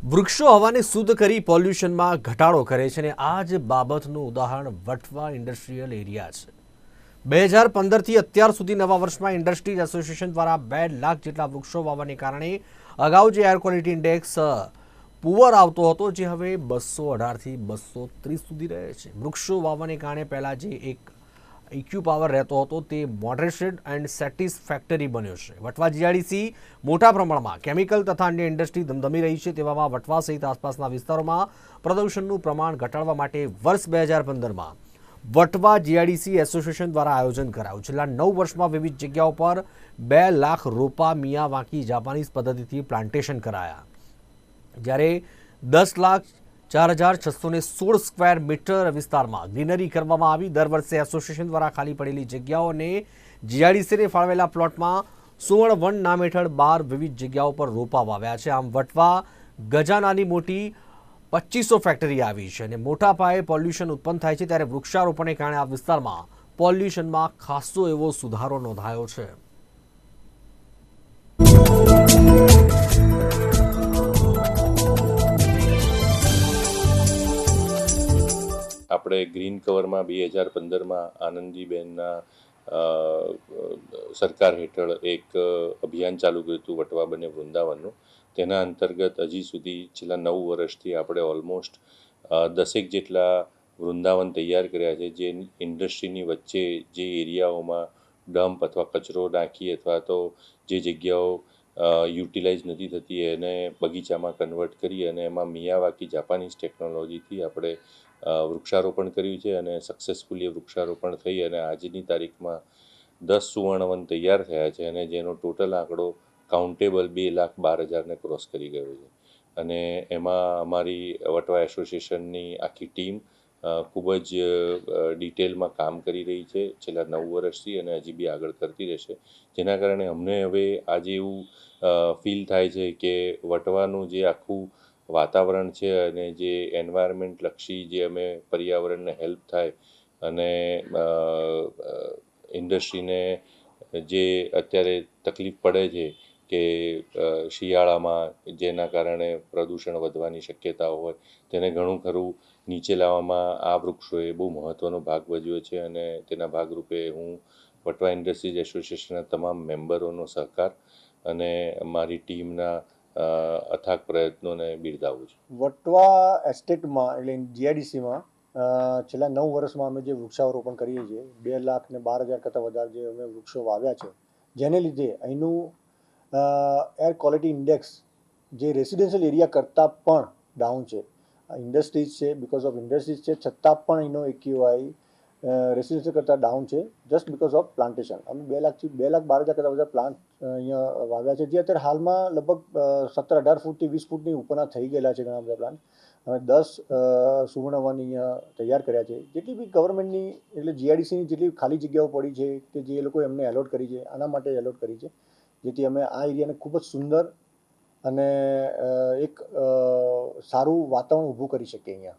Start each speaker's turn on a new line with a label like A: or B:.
A: વૃક્ષો હવાને શુદ્ધ કરી પોલ્યુશનમાં ઘટાડો કરે છે અને આ જ બાબતનું ઉદાહરણ વટવા ઇન્ડસ્ટ્રીયલ એરિયા છે. બે હજાર પંદરથી અત્યાર સુધી નવા વર્ષમાં ઇન્ડસ્ટ્રીઝ એસોસિએશન દ્વારા બે લાખ જેટલા વૃક્ષો વાવવાને કારણે અગાઉ જે એર ક્વોલિટી ઇન્ડેક્સ પુઅર આવતો હતો, જે હવે બસો અઢારથી બસો ત્રીસ સુધી રહે છે. વૃક્ષો વાવવાને કારણે પહેલાં જે એક ઇક્યુ પાવર રહેતો હતો, તે મોડરેટેડ એન્ડ સેટિસ્ફેક્ટરી બન્યો છે. વટવા જીઆઈડીસી મોટા પ્રમાણમાં કેમિકલ તથા અન્ય ઇન્ડસ્ટ્રી ધમધમી રહી છે, તેવામાં વટવા સહિત આસપાસના વિસ્તારોમાં પ્રદૂષણનું પ્રમાણ ઘટાડવા માટે વર્ષ બે હજાર પંદરમાં વટવા જીઆઈડીસી એસોસિએશન દ્વારા આયોજન કરાયું. છેલ્લા નવ વર્ષમાં વિવિધ જગ્યાઓ પર બે લાખ રોપા મિયાવાકી જાપાનીઝ પદ્ધતિથી પ્લાન્ટેશન કરાયા. જ્યારે દસ લાખ ચાર હજાર છસો ને સોળ સ્ક્વેર મીટર વિસ્તારમાં ગ્રીનરી કરવામાં આવી. દર વર્ષે એસોસિએશન દ્વારા ખાલી પડેલી જગ્યાઓને જીઆઈડીસીને ફાળવેલા પ્લોટમાં સુવર્ણ વન નામ હેઠળ બાર વિવિધ જગ્યાઓ પર રોપા વાવ્યા છે. આમ વટવા ગજાનાની મોટી પચીસો ફેક્ટરી આવી છે અને મોટા પાયે પોલ્યુશન ઉત્પન્ન થાય છે ત્યારે વૃક્ષારોપણને કારણે આ વિસ્તારમાં પોલ્યુશનમાં ખાસો એવો સુધારો નોંધાયો છે.
B: આપણે ગ્રીન કવરમાં બે હજાર પંદરમાં આનંદીબેનના સરકાર હેઠળ એક અભિયાન ચાલુ કર્યું હતું, વટવા બને વૃંદાવનનું. તેના અંતર્ગત હજી સુધી છેલ્લા નવ વર્ષથી આપણે ઓલમોસ્ટ દસેક જેટલા વૃંદાવન તૈયાર કર્યા છે, જે ઇન્ડસ્ટ્રીની વચ્ચે જે એરિયાઓમાં ડમ્પ અથવા કચરો નાખી અથવા તો જે જગ્યાઓ યુટિલાઇઝ નથી થતી, એને બગીચામાં કન્વર્ટ કરી અને એમાં મિયાવાકી જાપાનીઝ ટેકનોલોજીથી આપણે વૃક્ષારોપણ કર્યું છે અને સક્સેસફુલી વૃક્ષારોપણ થઈ અને આજની તારીખમાં દસ સુવર્ણવન તૈયાર થયા છે અને જેનો ટોટલ આંકડો કાઉન્ટેબલ બે લાખ બાર હજારને ક્રોસ કરી ગયો છે. અને એમાં અમારી વટવા એસોસિએશનની આખી ટીમ ખૂબ જ ડિટેલમાં કામ કરી રહી છે. છેલ્લા નવ વર્ષથી અને હજી બી આગળ કરતી રહેશે. જેના કારણે અમને હવે આજે એવું ફીલ થાય છે કે વટવાનું જે આખું વાતાવરણ છે અને જે એન્વાયરમેન્ટ લક્ષી જે અમે પર્યાવરણને હેલ્પ થાય અને ઇન્ડસ્ટ્રીને જે અત્યારે તકલીફ પડે છે કે શિયાળામાં જેના કારણે પ્રદૂષણ વધવાની શક્યતા હોય, તેને ઘણું ખરું નીચે લાવવામાં આ વૃક્ષોએ બહુ મહત્ત્વનો ભાગ ભજવ્યો છે અને તેના ભાગરૂપે હું વટવા ઇન્ડસ્ટ્રીઝ એસોસિએશનના તમામ મેમ્બરોનો સહકાર અને મારી ટીમના અથાગ પ્રયત્નોને બિરદાવું છું.
C: વટવા એસ્ટેટમાં એટલે જીઆઈડીસીમાં છેલ્લા નવ વર્ષમાં અમે જે વૃક્ષારોપણ કરીએ છીએ, બે લાખ ને બાર હજાર કરતાં વધારે જે અમે વૃક્ષો વાવ્યા છે, જેને લીધે અહીંનું એર ક્વોલિટી ઇન્ડેક્સ જે રેસિડેન્શિયલ એરિયા કરતાં પણ ડાઉન છે. ઇન્ડસ્ટ્રીઝ છે બિકોઝ ઓફ ઇન્ડસ્ટ્રીઝ છે, છતાં પણ એનો એક્યુઆઈ રેસિડેન્શિયલ કરતાં ડાઉન છે જસ્ટ બિકોઝ ઓફ પ્લાન્ટેશન અમે બે લાખથી બે લાખ બાર હજાર કરતાં બધા પ્લાન્ટ અહીંયા વાવ્યા છે. જે અત્યારે હાલમાં લગભગ સત્તર અઢાર ફૂટથી વીસ ફૂટની ઉપરના થઈ ગયેલા છે ઘણા બધા પ્લાન્ટ અમે દસ સુવર્ણવન અહીંયા તૈયાર કર્યા છે. જેટલી બી ગવર્મેન્ટની એટલે જીઆઈડીસીની જેટલી ખાલી જગ્યાઓ પડી છે, કે જે એ એમને એલોટ કરી છે, આના માટે એલોટ કરી છે. જેથી અમે આ એરિયાને ખૂબ જ સુંદર અને એક સારું વાતાવરણ ઊભું કરી શકીએ અહીંયા.